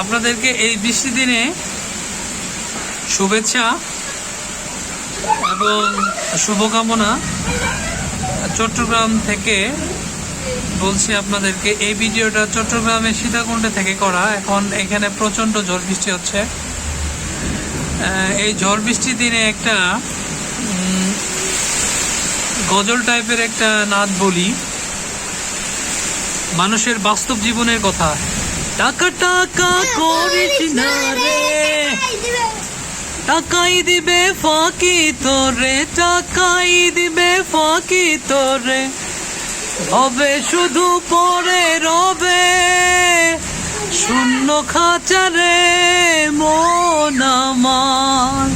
আপনাদেরকে এই বৃষ্টি দিনে শুভেচ্ছা এবং শুভকামনা। চট্টগ্রাম থেকে বলছি আপনাদেরকে, এই ভিডিওটা চট্টগ্রামের সীতাকুণ্ডে থেকে করা। এখন এখানে প্রচণ্ড ঝড় বৃষ্টি হচ্ছে। এই ঝড় বৃষ্টির দিনে একটা গজল টাইপের একটা নাদ বলি। মানুষের বাস্তব জীবনের কথা। টাকা টাকা করিস না রে। টাকাই দিবে ফাঁকি তোরে, টাকাই দিবে ফাঁকি তোরে। হবে শুধু পরে রবে শূন্য খাঁচারে মন আমার।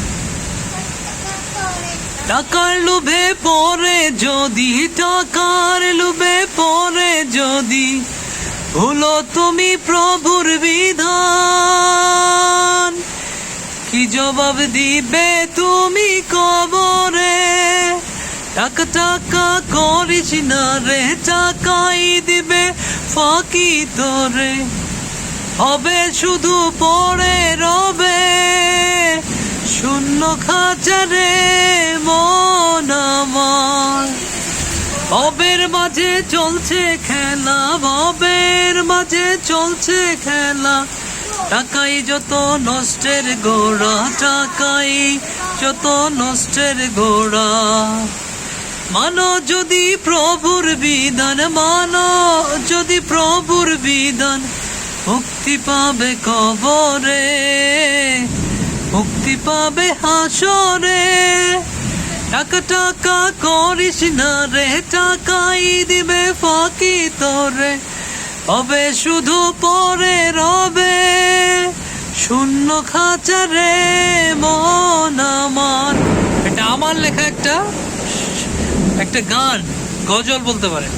টাকার লোভে পরে যদি, টাকার লোভে পরে যদি। ভুলো তুমি প্রভুর বিধান। কি জবাব দিবে তুমি কবরে? টাকা টাকা করিস না রে, টাকাই দিবে ফাঁকি তোরে। হবে শুধু পড়ে রবে, শূন্য খাঁচারে ভবের মাঝে চলছে খেলা ভবের মাঝে চলছে খেলা। টাকাই যত নষ্টের গোড়া, টাকাই যত নষ্টের গোড়া। মানো যদি প্রভুর বিধান, মানো যদি প্রভুর বিধান, মুক্তি পাবে কবরে, মুক্তি পাবে হাসরে। টাকা টাকা করিস না রে টাকাই দিবে ফাঁকি তোরে হবে শুধু পরে রবে শূন্য খাঁচারে মন আমার এটা আমার লেখা একটা একটা গান, গজল বলতে পারে